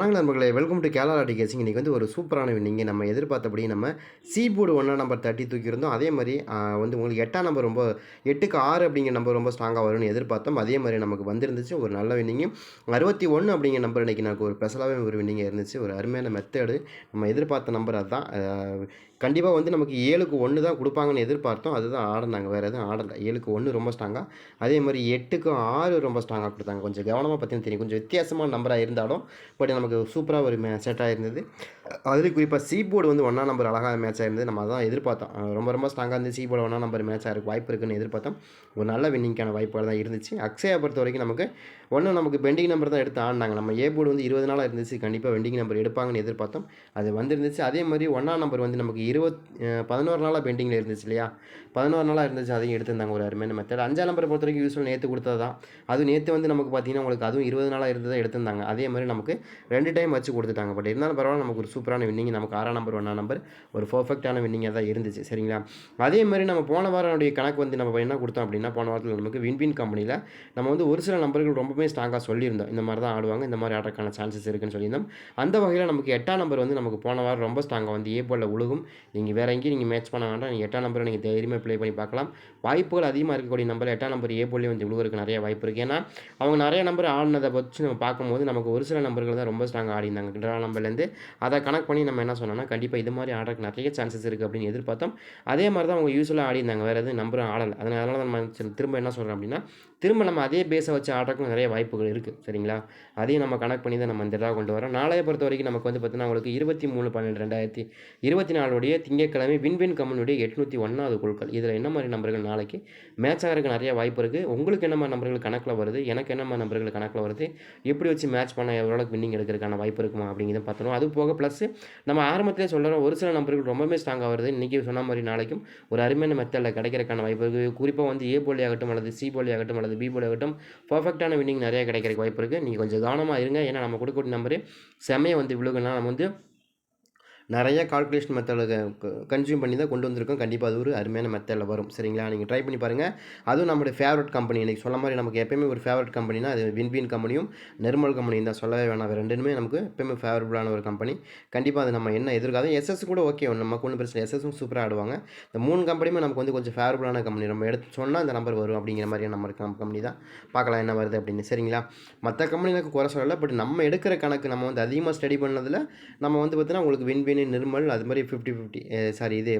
வணக்கம் நண்பர்களே welcome to D கேசிங் இன்றைக்கி வந்து ஒரு சூப்பரான வின்னிங்க நம்ம எதிர்பார்த்தபடி நம்ம சீ போர்டு ஒன்றா நம்பர் தேர்ட்டி தூக்கியிருந்தோம். அதே மாதிரி வந்து உங்களுக்கு எட்டாம் நம்பர் ரொம்ப எட்டுக்கு ஆறு அப்படிங்கிற நம்பர் ரொம்ப ஸ்ட்ராங்காக வரும்னு எதிர்பார்த்தோம். அதே மாதிரி நமக்கு வந்திருந்துச்சு. ஒரு நல்ல வின்னிங்கு அறுபத்தி ஒன்று அப்படிங்கிற நம்பர் இன்றைக்கி நமக்கு ஒரு ஸ்பெஷலாகவே ஒரு வின்னிங் இருந்துச்சு. ஒரு அருமையான மெத்தேடு நம்ம எதிர்பார்த்த நம்பர் அதுதான். கண்டிப்பாக வந்து நமக்கு ஏழுக்கு ஒன்று தான் கொடுப்பாங்கன்னு எதிர்பார்த்தோம். அதுதான் ஆடினாங்க. வேறு எதுவும் ஆடலை. ஏழுக்கு ஒன்று ரொம்ப ஸ்ட்ராங்காக அதே மாதிரி எட்டுக்கு ஆறு ரொம்ப ஸ்ட்ராங்காக கொடுத்தாங்க. கொஞ்சம் கவனமாக பார்த்தீங்கன்னா தெரியும். கொஞ்சம் வித்தியாசமான நம்பராக இருந்தாலும் பட் நமக்கு சூப்பராக ஒரு மே செட்டாக இருந்தது அதுலேயும் குறிப்பாக சி போர்டு வந்து ஒன்றா நம்பர் அழகாக மேட்சாக இருந்தது நம்ம அதான் எதிர்பார்த்தோம். ரொம்ப ரொம்ப ஸ்ட்ராங்காக இருந்து சி போர்டு ஒன்றா நம்பர் மேட்ச் ஆகிருக்கு வாய்ப்பு இருக்குன்னு எதிர்பார்த்தோம். ஒரு நல்ல வின்னிங்கான வாய்ப்புகள் தான் இருந்துச்சு. அக்ஷயா பொறுத்த வரைக்கும் நமக்கு ஒன்று நமக்கு பெண்டிங் நம்பர் தான் எடுத்து ஆடினாங்க. நம்ம ஏ போர்டு வந்து இருபது நாளாக இருந்துச்சு. கண்டிப்பாக பெண்டிங் நம்பர் எடுப்பாங்கன்னு எதிர்பார்த்தோம். அது வந்துருந்துச்சு. அதே மாதிரி ஒன்றா நம்பர் வந்து நமக்கு இருபத் பதினோரு நாளாக பெண்டிங்கில் இருந்துச்சு இல்லையா? பதினோரு நாளாக இருந்துச்சு. அதையும் எடுத்திருந்தாங்க ஒரு அருமையான மெத்தட் அஞ்சாம் நம்பரை பொறுத்த வரைக்கும் யூஸ்ஃபுல் நேற்று கொடுத்தது தான் அதுவும் நேற்று வந்து நமக்கு பார்த்தீங்கன்னா உங்களுக்கு அதுவும் இருபது நாளாக இருந்து தான் எடுத்திருந்தாங்க. அதே மாதிரி நமக்கு ரெண்டு டைம் வச்சு கொடுத்துட்டாங்க. பட் இருந்தாலும் பரவாயில்ல நமக்கு ஒரு சூப்பரான வின்னிங் நமக்கு ஆறாம் நம்பர் ஒன்றாம் நம்பர் ஒரு பர்ஃபெக்டான வின்னிங்காக தான் இருந்துச்சு. சரிங்களா? அதே மாதிரி நம்ம போன வாரனுடைய கணக்கு வந்து நம்ம என்ன கொடுத்தோம் அப்படின்னா போன வாரத்தில் நமக்கு வின்வின் கம்பெனியில் நம்ம வந்து ஒரு சில நம்பர்கள் ரொம்பவே ஸ்ட்ராங்காக சொல்லியிருந்தோம். இந்த மாதிரி தான் ஆடுவாங்க இந்த மாதிரி ஆடுறதுக்கான சான்சஸ் இருக்குன்னு சொல்லியிருந்தோம். அந்த வகையில் நமக்கு எட்டாம் நம்பர் வந்து நமக்கு போன வாரம் ரொம்ப ஸ்ட்ராங்காக வந்து ஏ போலில் உழுகும். நீங்கள் வேறு எங்கேயும் நீங்கள் மேட்ச் பண்ண வேண்டாம். நீங்கள் எட்டாம் நம்பரை நீங்கள் தைரியமாக ப்ளே பண்ணி பார்க்கலாம். வாய்ப்புகள் அதிகமாக இருக்கக்கூடிய நம்பர் எட்டாம் நம்பர் ஏ போலேயே வந்து விழுவருக்கு நிறைய வாய்ப்பு இருக்குது ஏன்னா அவங்க நிறைய நம்பர் ஆடினதை வச்சு நம்ம பார்க்கும்போது நமக்கு ஒரு சில நம்பர்கள் தான் ரொம்ப நாங்கள் ஆடி ட்ரா நம்பர்லேருந்து அதை கணக்கு பண்ணி நம்ம என்ன சொன்னோம்னா கண்டிப்பாக இது மாதிரி ஆடுறதுக்கு நிறைய சான்சஸ் இருக்குது அப்படின்னு எதிர்பார்த்தோம். அதே மாதிரி தான் அவங்க யூஸ்வலாக ஆடிருந்தாங்க வேறு எதுவும் நம்பரும் ஆடலை. அதனால தான் நம்ம திரும்ப என்ன சொல்கிறோம் அப்படின்னா திரும்ப நம்ம அதே பேஸை வச்சு ஆடுறதுக்கு நிறைய வாய்ப்புகள் இருக்குது சரிங்களா? அதையும் நம்ம கணக்கு பண்ணி தான் நம்ம இந்த இதாக கொண்டு வரோம். நாளைய பொறுத்த வரைக்கும் நமக்கு வந்து பார்த்தீங்கன்னா உங்களுக்கு இருபத்தி மூணு பன்னெண்டு ரெண்டாயிரத்தி இருபத்தி நாலுடைய திங்கட்கிழமை விண்வின் கம்பெனியுடைய எட்நூற்றி ஒன்றாவது குழுக்கள். இதில் என்ன மாதிரி நம்பர்கள் நாளைக்கு? மேட்ச் ஆகிறதுக்கு நிறைய வாய்ப்பு இருக்குது உங்களுக்கு என்ன மாதிரி நம்பர்கள் கணக்கில் வருது? எனக்கு என்ன மாதிரி நம்பர்கள் கணக்கில் வருது? எப்படி வச்சு மேட்ச் பண்ண எவ்வளோக்கு வின்னிங் எடுக்கிறதுக்கான வாய்ப்பு இருக்குமா அப்படிங்கிறத பார்த்தோம் அது போக ப்ளஸ் நம்ம ஆரம்பத்திலே சொல்கிறோம் ஒரு சில நம்பர்கள் ரொம்பவே ஸ்ட்ராங்காக வருது. இன்றைக்கி சொன்ன மாதிரி நாளைக்கும் ஒரு அருமையான மெத்தடில் கிடைக்கிறதுக்கான வாய்ப்பு இருக்குது குறிப்பாக வந்து ஏ போலி ஆகட்டும் அல்லது சி போலி ஆகட்டும் அல்லது பி போலி ஆகட்டும் பர்ஃபெக்டான வின்னிங் நிறைய கிடைக்கிறதுக்கு வாய்ப்பு இருக்குது நீங்கள் கொஞ்சம் கவனமாக இருங்க. ஏன்னா நம்ம கொடுக்கக்கூடிய நம்பரு செமையை வந்து விழுகுன்னா நம்ம வந்து நிறைய கால்குலேஷன் மெத்தடை கன்சியூம் பண்ணி தான் கொண்டு வந்திருக்கோம். கண்டிப்பாக அது ஒரு அருமையான மெத்தடில் வரும். சரிங்களா? நீங்கள் ட்ரை பண்ணி பாருங்கள் அதுவும் நம்மளுடைய ஃபேவரட் கம்பெனி இன்றைக்கி சொல்ல மாதிரி நமக்கு எப்பயுமே ஒரு ஃபேவரட் கம்பெனினா அது வின்வின் கம்பெனியும் நிர்மல் கம்பெனியும் தான். சொல்லவே வேணாம். ரெண்டுமே நமக்கு எப்பயுமே ஃபேவரபுளான ஒரு கம்பெனி கண்டிப்பாக அது நம்ம என்ன எதிர்காலம் எஸ்எஸ் கூட ஓகே நமக்கு ஒன்றும் பிரச்சனை எஸ்எஸும் சூப்பராக ஆடுவாங்க. இந்த மூணு கம்பெனியுமே நமக்கு வந்து கொஞ்சம் ஃபேவரபுளான கம்பெனி நம்ம எடுத்து சொன்னால் இந்த நம்பர் வரும் அப்படிங்கிற மாதிரியான நம்பர் கம்பெனி தான். பார்க்கலாம் என்ன வருது அப்படின்னு. சரிங்களா? மற்ற கம்பெனிகளுக்கு குறை சொல்லலை. பட் நம்ம எடுக்கிற கணக்கு நம்ம வந்து அதிகமாக ஸ்டடி பண்ணதில் நம்ம வந்து பார்த்தீங்கன்னா உங்களுக்கு வின் வின் நிர்மல் அது மாதிரி ஃபிஃப்டி ஃபிஃப்டி சாரி இது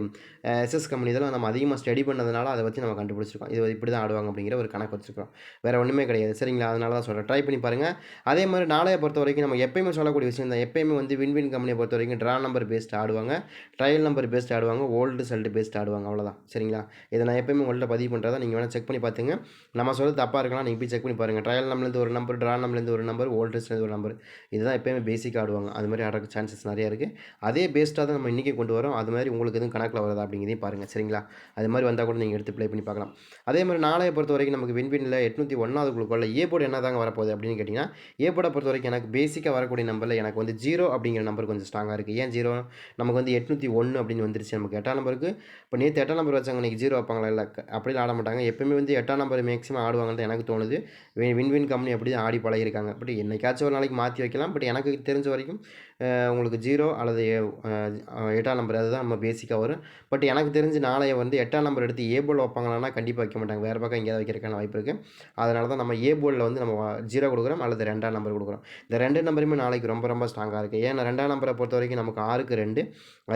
எஸ்எஸ் கம்பெனி இதெல்லாம் நம்ம அதிகமாக ஸ்டடி பண்ணதுனால அதை வச்சு நம்ம கண்டுபிடிச்சிருக்கோம். இது இப்படி தான் ஆடுவாங்க அப்படிங்கிற ஒரு கணக்கு வச்சுருக்கோம் வேறு ஒன்றுமே கிடையாது. சரிங்களா? அதனால தான் சொல்கிறேன் ட்ரை பண்ணி பாருங்கள் அதே மாதிரி நாளையை பொறுத்த வரைக்கும் நம்ம எப்பயுமே சொல்லக்கூடிய விஷயம் தான். எப்பயுமே வந்து வின் வின் கம்பெனியை பொறுத்த வரைக்கும் ட்ரா நம்பர் பேஸ்ட் ஆடுவாங்க. ட்ரையல் நம்பர் பேஸ்ட் ஆடுவாங்க. ஓல்டு செல்ட் பேஸ்ட் ஆடுவாங்க. அவ்வளோதான் சரிங்களா? இதை நான் எப்பயுமே உங்கள்கிட்ட பதிவு பண்ணுறதா நீங்கள் வேணால் செக் பண்ணி பார்த்துங்க நம்ம சொல்கிறது தப்பாக இருக்கலாம். நீங்கள் போய் செக் பண்ணி பாருங்கள் ட்ரையல் நம்பர்லேருந்து ஒரு நம்பர் ட்ரா நம்பர்லேருந்து ஒரு நம்பர் ஓல்டு ஒரு நம்பர் இதுதான் எப்பயுமே பேசிக் ஆடுவாங்க. அது மாதிரி ஆடுறதுக்கு சான்சஸ் நிறையா இருக்குது அதே பேஸ்ட்டாக தான் நம்ம இன்றைக்கி கொண்டு வரோம். அது மாதிரி உங்களுக்கு எதுவும் கணக்கில் வருதா அப்படிங்கிறதையும் பாருங்கள் சரிங்களா? அது மாதிரி வந்தால் கூட நீங்கள் எடுத்து ப்ளே பண்ணி பார்க்கலாம். அதே மாதிரி நாளைய பொறுத்த வரைக்கும் நமக்கு வின்வினில் எட்நூற்றி ஒன்றாவது குழுக்குள்ள ஏ போர்டு என்ன தாங்க வரப்போகுது அப்படின்னு கேட்டிங்கன்னா ஏ போர்டை பொறுத்த வரைக்கும் எனக்கு பேசிக்காக வரக்கூடிய நம்பரில் எனக்கு வந்து ஜீரோ அப்படிங்கிற நம்பர் கொஞ்சம் ஸ்ட்ராங்காக இருக்குது ஏன் ஜீரோ நமக்கு வந்து எட்நூற்றி ஒன்று அப்படின்னு வந்துருச்சு நமக்கு. எட்டாம் நம்பருக்கு இப்போ நேற்று எட்டாம் நம்பர் வச்சாங்க இன்றைக்கி ஜீரோ வைப்பாங்களா? இல்லை அப்படிலாம் ஆட மாட்டாங்க. எப்பவுமே வந்து எட்டாம் நம்பர் மேக்ஸிமம் ஆடுவாங்கன்னு எனக்கு தோணுது. வின் வின் கம்பெனி அப்படி தான் ஆடி பழகிருக்காங்க பட் என்னைக்காச்சும் ஒரு நாளைக்கு மாற்றி வைக்கலாம். பட் எனக்கு தெரிஞ்ச வரைக்கும் உங்களுக்கு ஜீரோ அல்லது எட்டாம் நம்பர் அதுதான் நம்ம பேசிக்காக வரும். பட் எனக்கு தெரிஞ்சு நாளைய வந்து எட்டாம் நம்பர் எடுத்து ஏ போல் வைப்பாங்களான்னா கண்டிப்பாக வைக்க மாட்டாங்க. வேறு பக்கம் எங்கேயாவது வைக்கிறதுக்கான வாய்ப்பு இருக்குது அதனால தான் நம்ம ஏ போலில் வந்து நம்ம ஜீரோ கொடுக்குறோம் அல்லது ரெண்டாம் நம்பர் கொடுக்குறோம். இந்த ரெண்டு நம்பருமே நாளைக்கு ரொம்ப ரொம்ப ஸ்ட்ராங்காக இருக்குது ஏன்னா ரெண்டாம் நம்பரை பொறுத்த வரைக்கும் நமக்கு ஆறுக்கு ரெண்டு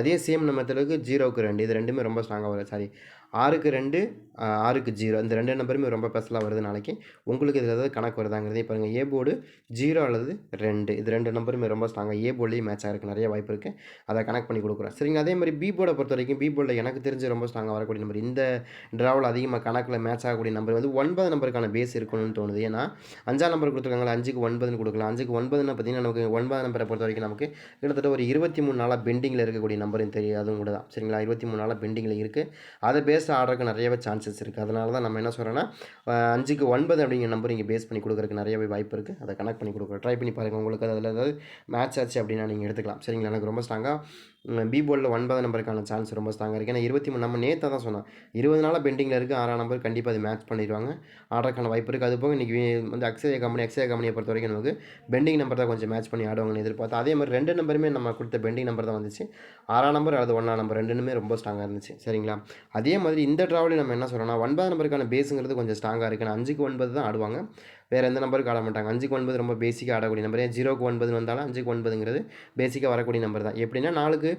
அதே சேம் நம்பத்திலுக்கு ஜீரோவுக்கு ரெண்டு. இது ரெண்டுமே ரொம்ப ஸ்ட்ராங்காக வரும். சாரி ஆறுக்கு ரெண்டு ஆறுக்கு ஜீரோ இந்த ரெண்டு நம்பருமே ரொம்ப ஸ்பெஷலாக வருது நாளைக்கு. உங்களுக்கு இதில் ஏதாவது கணக்கு வருதாங்கிறதே பாருங்கள் ஏ போர்டு ஜீரோ அல்லது ரெண்டு. இது ரெண்டு நம்பருமே ரொம்ப ஸ்ட்ராங்காக ஏ போர்ட்லேயும் மேட்ச் ஆகிறதுக்கு நிறைய வாய்ப்பு இருக்குது அதை கனெக்ட் பண்ணி கொடுக்குறேன். சரிங்க அதே மாதிரி பி போர்டை பொறுத்த வரைக்கும் பி போர்டில் எனக்கு தெரிஞ்சு ரொம்ப ஸ்ட்ராங்காக வரக்கூடிய நம்பர் இந்த ட்ராவில் அதிகமாக கணக்கில் மேட்ச் ஆகக்கூடிய நம்பர் வந்து ஒன்பது நம்பருக்கான பேஸ் இருக்கணும்னு தோணுது. ஏன்னா அஞ்சாம் நம்பர் கொடுத்துருக்காங்களா அஞ்சுக்கு ஒன்பதுன்னு கொடுக்கலாம். அஞ்சுக்கு ஒன்பதுன்னு பார்த்தீங்கன்னா நமக்கு ஒன்பதாம் நம்பரை பொறுத்த வரைக்கும் நமக்கு கிட்டத்தட்ட ஒரு இருபத்தி மூணு நாளாக பெண்டிங்கில் இருக்கக்கூடிய நம்பரும் தெரியும் அதுவும் கூட தான். சரிங்களா? இருபத்தி மூணு நாளாக பெண்டிங்கில் இருக்குது அதை பேஸ் ஆடுறதுக்கு நிறையவே சான்சஸ் இருக்குது அதனால தான் நம்ம என்ன சொல்கிறோன்னா அஞ்சுக்கு ஒன்பது அப்படிங்கிற நம்பர் இங்கே பேஸ் பண்ணி கொடுக்குறதுக்கு நிறையவே வாய்ப்பு இருக்குது அதை கனெக்ட் பண்ணி கொடுக்குறோம் ட்ரை பண்ணி பாருங்கள் உங்களுக்கு அதில் ஏதாவது மேட்ச் ஆச்சு அப்படின்னா நீங்கள் எடுத்துக்கலாம். சரிங்களா? எனக்கு ரொம்ப ஸ்ட்ராங்காக பி போர்டில் ஒன்பது நம்பருக்கான சான்ஸ் ரொம்ப ஸ்ட்ராங்காக இருக்குது ஏன்னா இருபத்தி மூணு நம்ம நேற்று தான் சொன்னேன் இருபது நாளாக பெண்டிங்கில் இருக்குது ஆறாம் நம்பர் கண்டிப்பாக அது மேட்ச் பண்ணிடுவாங்க. ஆடுறதுக்கான வாய்ப்பு இருக்குது அது போக இன்றைக்கி வந்து அக்ஸய கம்பெனி அக்ஸய கம்பெனியை பொறுத்த வரைக்கும் நமக்கு பெண்டிங் நம்பர் தான் கொஞ்சம் மேட்ச் பண்ணி ஆடுவாங்கன்னு எதிர்பார்த்து அதே மாதிரி ரெண்டு நம்பருமே நம்ம கொடுத்த பெண்டிங் நம்பர் தான் வந்துச்சு. ஆறாம் நம்பர் அல்லது ஒன்றாம் நம்பர் ரெண்டுமே ரொம்ப ஸ்ட்ராங்காக இருந்துச்சு. சரிங்களா? அதே மாதிரி இந்த ட்ராவலையும் நம்ம என்ன சொல்கிறோம்னா ஒன்பது நம்பருக்கான பேஸுங்கிறது கொஞ்சம் ஸ்ட்ராங்காக இருக்குது அஞ்சுக்கு ஒன்பது தான் ஆடுவாங்க. வேறு எந்த நம்பருக்கு ஆட மாட்டாங்க. அஞ்சுக்கு ஒன்பது ரொம்ப பேசிக்காக ஆடக்கூடிய நம்பர் ஏன்? ஜீரோக்கு ஒன்பதுன்னு வந்தாலும் அஞ்சுக்கு ஒன்பதுங்கிறது பேசிக்காக வரக்கூடிய நம்பர் தான். எப்படின்னா நாலுக்கு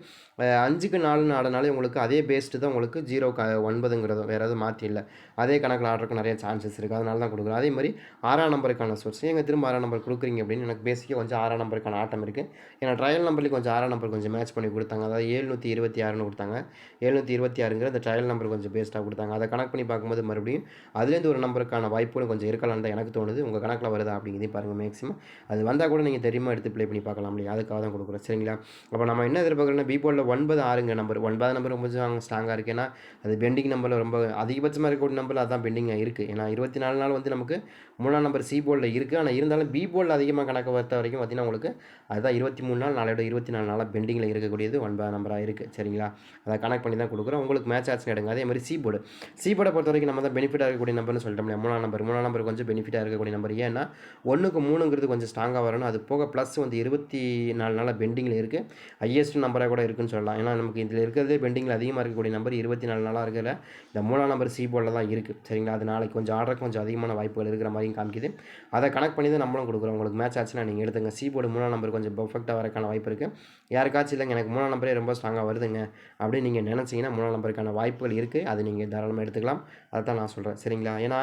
அஞ்சுக்கு நாலுன்னு ஆடினாலே உங்களுக்கு அதே பேஸ்ட்டு தான் உங்களுக்கு ஜீரோ க ஒன்பதுங்கிறதும் வேறு எதுவும் மாற்றி இல்லை. அதே கணக்கில் ஆடுறதுக்கு நிறைய சான்சஸ் இருக்குது அதனால தான் கொடுக்குறோம். அதே மாதிரி ஆறாம் நம்பருக்கான சோர்ஸ் எங்கள் திரும்ப ஆறாம் நம்பர் கொடுக்குறீங்க அப்படின்னு? எனக்கு பேசிக்காக கொஞ்சம் ஆறாம் நம்பருக்கான ஆட்டம் இருக்குது ஏன்னா ட்ரையல் நம்பர்லேயும் கொஞ்சம் ஆறாம் நம்பர் கொஞ்சம் மேட்ச் பண்ணி கொடுத்தாங்க. அதாவது ஏழ்நூற்றி இருபத்தி ஆறுன்னு கொடுத்தாங்க. ஏழ்நூற்றி இருபத்தி ஆறுங்கிற அந்த ட்ரையல் நம்பர் கொஞ்சம் பேஸ்ட்டாக கொடுத்தாங்க. அதை கணக்கு பண்ணி பார்க்கும்போது மறுபடியும் அதுலேருந்து ஒரு நம்பருக்கான வாய்ப்புகளும் கொஞ்சம் இருக்கலாம்னு தான் எனக்கு தோணுது. உங்கள் கணக்கில் வருதா அப்படிங்கிறதையும் பாருங்கள் மேக்ஸிமம் அது வந்தால் கூட நீங்கள் தெரியுமா எடுத்து ப்ளே பண்ணி பார்க்கலாம் இல்லையா? அதுக்காக தான் கொடுக்குறோம். சரிங்களா? அப்போ நம்ம என்ன எதிர்பார்க்குறோம்னா பி ஒன்பது ஆறுங்க நம்பர் ஒன்பது நம்பர் கொஞ்சம் ஸ்ட்ராங்காக இருக்குது ஏன்னா அது பெண்டிங் நம்பரில் ரொம்ப அதிகபட்சமாக இருக்கக்கூடிய நம்பரில் அதான் பெண்டிங்காக இருக்குது ஏன்னா இருபத்தி நாலு நாள் வந்து நமக்கு மூணாம் நம்பர் சி போர்டில் இருக்குது ஆனால் இருந்தாலும் பி போர்டில் அதிகமாக கணக்கு பொறுத்த வரைக்கும் பார்த்தீங்கன்னா உங்களுக்கு அதுதான் இருபத்தி மூணு நாள் நாளையோட இருபத்தி நாலு நாளாக பெண்டிங்கில் இருக்கக்கூடியது ஒன்பது நம்பராக இருக்குது சரிங்களா? அதை கனெக்ட் பண்ணி தான் கொடுக்குறோம். உங்களுக்கு மேட்ச் ஆச்சு எடுங்க அதே மாதிரி சி போர்டு சி போர்டை பொறுத்த வரைக்கும் நம்ம தான் பெனிஃபிட்டாக இருக்கக்கூடிய நம்பர்னு சொல்லிட்டோம் மூணாம் நம்பர் மூணாம் நம்பர் கொஞ்சம் பெனிஃபிட்டாக இருக்கக்கூடிய நம்பர் ஏன்னா ஒன்றுக்கு மூணுங்கிறது கொஞ்சம் ஸ்ட்ராங்காக வரணும். அது போக ப்ளஸ் வந்து இருபத்தி நாலு நாளாக பெண்டிங்கில் இருக்குது ஹையஸ்ட் நம்பராக கூட இருக்குன்னு சொல்லலாம். ஏன்னா நமக்கு இதில் இருக்கிறதே பெண்டிங்கில் அதிகமாக இருக்கக்கூடிய நம்பர் இருபத்தி நாலு நாளாக இருக்கிற இந்த மூணாம் நம்பர் சி போர்டில் தான் இருக்குது சரிங்களா? அது நாளைக்கு கொஞ்சம் ஆர்டர் கொஞ்சம் அதிகமான வாய்ப்புகள் இருக்கிற மாதிரியும் காமிக்குது. அதை கனெக்ட் பண்ணி தான் நம்மளும் கொடுக்குறோம். உங்களுக்கு மேட்ச் ஆச்சுன்னா நீங்கள் எடுத்துங்க. சி போர்டு மூணாம் நம்பர் கொஞ்சம் பர்ஃபெக்டாக வரக்கான வாய்ப்பு இருக்குது யாருக்காச்சும் இல்லைங்க எனக்கு மூணாம் நம்பரே ரொம்ப ஸ்ட்ராங்காக வருதுங்க அப்படின்னு நீங்கள் நினச்சிங்கன்னா மூணாம் நம்பருக்கான வாய்ப்புகள் இருக்குது அது நீங்கள் தாராளமாக எடுத்துக்கலாம். அதை தான் நான் சொல்கிறேன் சரிங்களா? ஏன்னா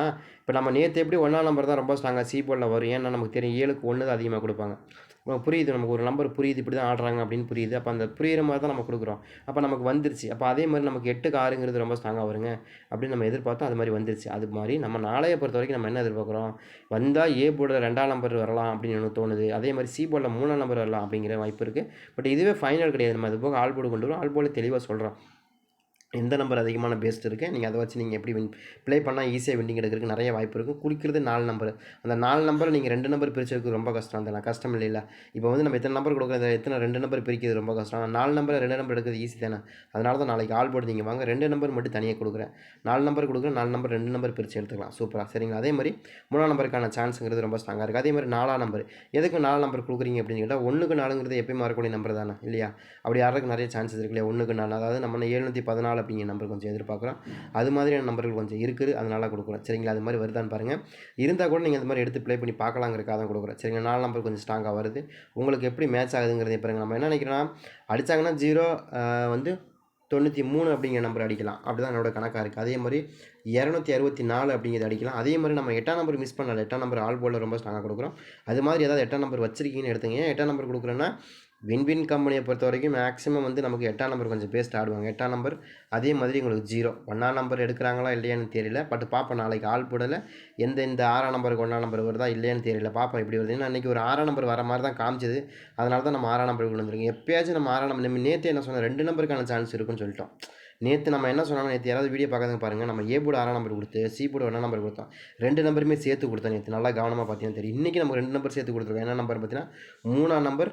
இப்போ நம்ம நேற்று எப்படி ஒன்றாம் நம்பர் தான் ரொம்ப ஸ்ட்ராங்காக சி போர்டில் வரும். ஏன்னா நமக்கு தெரியும் ஏழுக்கு ஒன்று தான் அதிகமாக கொடுப்பாங்க. நமக்கு புரியுது நமக்கு ஒரு நம்பர் புரியுது இப்படி தான் ஆடுறாங்க அப்படின்னு புரியுது. அப்போ அந்த புரியிற மாதிரி தான் நம்ம கொடுக்குறோம். அப்போ நமக்கு வந்துருச்சு. அப்போ அதே மாதிரி நமக்கு எட்டுக்கு ஆறுங்கிறது ரொம்ப ஸ்ட்ராங்காக வருங்க. அப்படின்னு நம்ம எதிர்பார்த்தோம் அது மாதிரி வந்துருச்சு. அது மாதிரி நம்ம நாளைய பொறுத்த வரைக்கும் நம்ம என்ன எதிர்பார்க்குறோம்? வந்தால் ஏ போர்டில் ரெண்டாம் நம்பர் வரலாம் அப்படின்னு எனக்கு தோணுது. அதே மாதிரி சி போர்டில் மூணாம் நம்பர் வரலாம் அப்படிங்கிற வாய்ப்பு இருக்குது பட் இதுவே ஃபைனல் கிடையாது. நம்ம அது போக ஆல் போர்டு கொண்டு வரோம். ஆல் போர்டு தெளிவாக சொல்கிறோம் எந்த நம்பர் அதிகமான பேஸ்ட் இருக்குது நீங்கள் அதை வச்சு நீங்கள் எப்படி வின் ப்ளே பண்ணால் ஈஸியாக வின்னிங் எடுக்கிறதுக்கு நிறைய வாய்ப்பு இருக்கும் குளிக்கிறது நாலு நம்பர் அந்த நாலு நம்பர் நீங்கள் ரெண்டு நம்பர் பிரிச்சதுக்கு ரொம்ப கஷ்டம். அந்த கஷ்டம் இல்லை இப்போ வந்து நம்ம எத்தனை நம்பர் கொடுக்குறது? எத்தனை ரெண்டு நம்பர் பிரிக்கிறது ரொம்ப கஷ்டம். ஆனால் நாலு நம்பர் ரெண்டு நம்பர் எடுக்கிறது ஈஸி தானே? அதனால தான் நாளைக்கு ஆள் போர்டு நீங்கள் வாங்க. ரெண்டு நம்பர் மட்டும் தனியாக கொடுக்குறேன். நாலு நம்பர் கொடுக்குறேன். நாலு நம்பர் ரெண்டு நம்பர் பிரித்து எடுத்துக்கலாம். சூப்பராக சரிங்களா? அதே மாதிரி மூணாம் நம்பருக்கான சான்ஸுங்கிறது ரொம்ப ஸ்ட்ராங்காக இருக்குது அதே மாதிரி நாலாம் நம்பர் எதுக்கு நாலு நம்பர் கொடுக்குறீங்க அப்படின்னு கேட்டால் ஒன்றுக்கு நாலுங்கிறது எப்பயும் வரக்கூடிய நம்பர் தானே? இல்லையா? அப்படி யாருக்கு நிறைய சான்சஸ் இருக்கு இல்லையா? ஒன்றுக்கு நாலு. அதாவது நம்ம எழுநூற்றி பதினாலு அப்படிங்கிற நம்பர் கொஞ்சம் எதிர்பார்க்குறோம். அது மாதிரியான நம்பர்கள் கொஞ்சம் இருக்குது. அதனால் கொடுக்குறோம். சரிங்களா? அது மாதிரி வருதான்னு பாருங்கள் இருந்தால் கூட நீங்கள் இந்த மாதிரி எடுத்து ப்ளே பண்ணி பார்க்கலாங்கிறக்காக தான் கொடுக்குறோம். சரிங்க நாலு நம்பர் கொஞ்சம் ஸ்ட்ராங்காக வருது. உங்களுக்கு எப்படி மேட்ச் ஆகுதுங்கிறதை பாருங்கள் நம்ம என்ன நினைக்கிறோன்னா அடித்தாங்கன்னா ஜீரோ வந்து தொண்ணூற்றி மூணு அப்படிங்கிற நம்பர் அடிக்கலாம். அப்படி தான் என்னோட கணக்காக இருக்குது அதே மாதிரி இரநூத்தி அறுபத்தி நாலு அப்படிங்கிறது அடிக்கலாம். அதே மாதிரி நம்ம எட்டாம் நம்பர் மிஸ் பண்ணல. எட்டாம் நம்பர் ஆல் போர்டில் ரொம்ப ஸ்ட்ராங்காக கொடுக்குறோம். அது மாதிரி ஏதாவது எட்டாம் நம்பர் வச்சிருக்கீங்கன்னு எடுத்துங்க. எட்டாம் நம்பர் கொடுக்குறேன்னா வின்வின் கம்பெனியை பொறுத்த வரைக்கும் மேக்ஸிமம் வந்து நமக்கு எட்டாம் நம்பர் கொஞ்சம் பேஸ்ட் ஆடுவாங்க எட்டாம் நம்பர் அதே மாதிரி உங்களுக்கு ஜீரோ ஒன்றாம் நம்பர் எடுக்கிறாங்களா இல்லையான்னு தெரியல. பட் பார்ப்போம் நாளைக்கு ஆள் போடல. எந்த இந்த ஆறாம் நம்பருக்கு ஒன்றாம் நம்பர் வருதா இல்லையான்னு தெரியல. பார்ப்போம் எப்படி வருதுன்னு. அன்றைக்கி ஒரு ஆறாம் நம்பர் வர மாதிரி தான் காமிச்சது. அதனால தான் நம்ம ஆறாம் நம்பருக்கு வந்துருக்கோம் எப்பயாச்சும் நம்ம ஆறாம் நம்பர் நம்ம நேற்று என்ன சொன்னால் ரெண்டு நம்பருக்கான சான்ஸ் இருக்குன்னு சொல்லிட்டோம். நேற்று நம்ம என்ன சொன்னாலும் நேற்று யாராவது வீடியோ பார்க்காதங்க பாருங்கள் நம்ம ஏ போர்டு ஆறாம் நம்பர் கொடுத்து சி போர்டு ஒன்றாம் நம்பர் கொடுத்தோம். ரெண்டு நம்பருமே சேர்த்து கொடுத்தோம் நேற்று நல்லா கவனமாக பார்த்தீங்கன்னா தெரியும். இன்றைக்கி நம்ம ரெண்டு நம்பர் சேர்த்து கொடுத்துருக்கோம். என்ன நம்பர் பார்த்தீங்கன்னா மூணாம் நம்பர்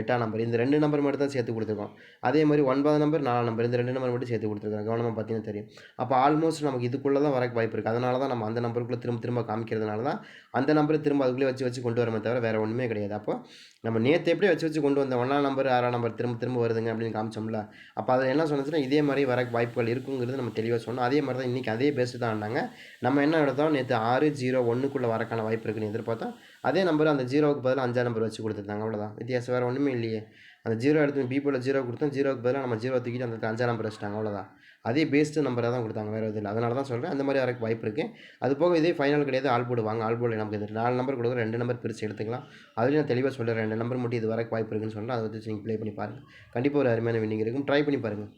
எட்டாம் நம்பர் இந்த ரெண்டு நம்பர் மட்டும் தான் சேர்த்து கொடுத்துருக்கோம். அதே மாதிரி ஒன்பது நம்பர் நாலாம் நம்பர் இந்த ரெண்டு நம்பர் மட்டும் சேர்த்து கொடுத்துருக்கோம் கவனமாக பார்த்தீங்கன்னா தெரியும். அப்போ ஆல்மோஸ்ட் நமக்கு இதுக்குள்ளே தான் வரக்கு வாய்ப்பு இருக்குது அதனால தான் நம்ம அந்த நம்பருக்குள்ளே திரும்ப திரும்ப காமிக்கிறதுனால தான் அந்த நம்பரை திரும்ப அதுக்குள்ளே வச்சு வச்சு கொண்டு வரமே தவிர வேறு ஒன்றுமே கிடையாது. அப்போ நம்ம நேற்று எப்படி வச்சு வச்சு கொண்டு வந்த ஒன்றாம் நம்பர் ஆறாம் நம்பர் திரும்ப திரும்ப வருதுங்க அப்படின்னு காமிச்சோம்ல அப்போ அதில் என்ன சொன்னதுன்னா இதே மாதிரி வர வாய்ப்புகள் இருக்குங்கிறது நம்ம தெளிவாக சொன்னோம். அதே மாதிரி தான் இன்றைக்கி அதே பேஸ்ட்டு தான் ஆனாங்க. நம்ம என்ன எடுத்தோம்? நேற்று ஆறு ஜீரோ ஒன்றுக்குள்ளே வரக்கான வாய்ப்பு இருக்குன்னு எதிர்பார்த்தோம். அதே நம்பர் அந்த ஜீரோவுக்கு பதிலாக அஞ்சாம் நம்பர் வச்சு கொடுத்துருந்தாங்க. அவ்வளோதான் வித்தியாசம் வேறு ஒன்றுமே இல்லையே. அந்த ஜீரோ எடுத்து பீப்பில் ஜீரோ கொடுத்தோம். ஜீரோக்கு பதிலாக நம்ம ஜீரோ தூக்கிட்டு அந்த அஞ்சாம் நம்பர் வச்சுட்டாங்க. அவ்வளோதான் அதே பேஸ்ட்டு நம்பராக தான் கொடுத்தாங்க. வேறு எதுவும் இல்லை. அதனால தான் சொல்கிறேன் அந்த மாதிரி வரக்கு வாய்ப்பு இருக்குது அது போக இதே ஃபைனல் கிடையாது. ஆள் போடுவாங்க. ஆள் போட நமக்கு இது நாலு நம்பர் கொடுக்குற ரெண்டு நம்பர் பிரித்து எடுத்துக்கலாம். அதுலேயும் நான் தெளிவாக சொல்கிறேன் ரெண்டு நம்பர் மட்டும் இது வரக்கு வாய்ப்பு இருக்குன்னு சொல்கிறேன் அதை வச்சு நீங்கள் ப்ளே பண்ணி பாருங்கள் கண்டிப்பாக ஒரு அருமையான வின்னிங் இருக்கும். ட்ரை பண்ணி பாருங்கள்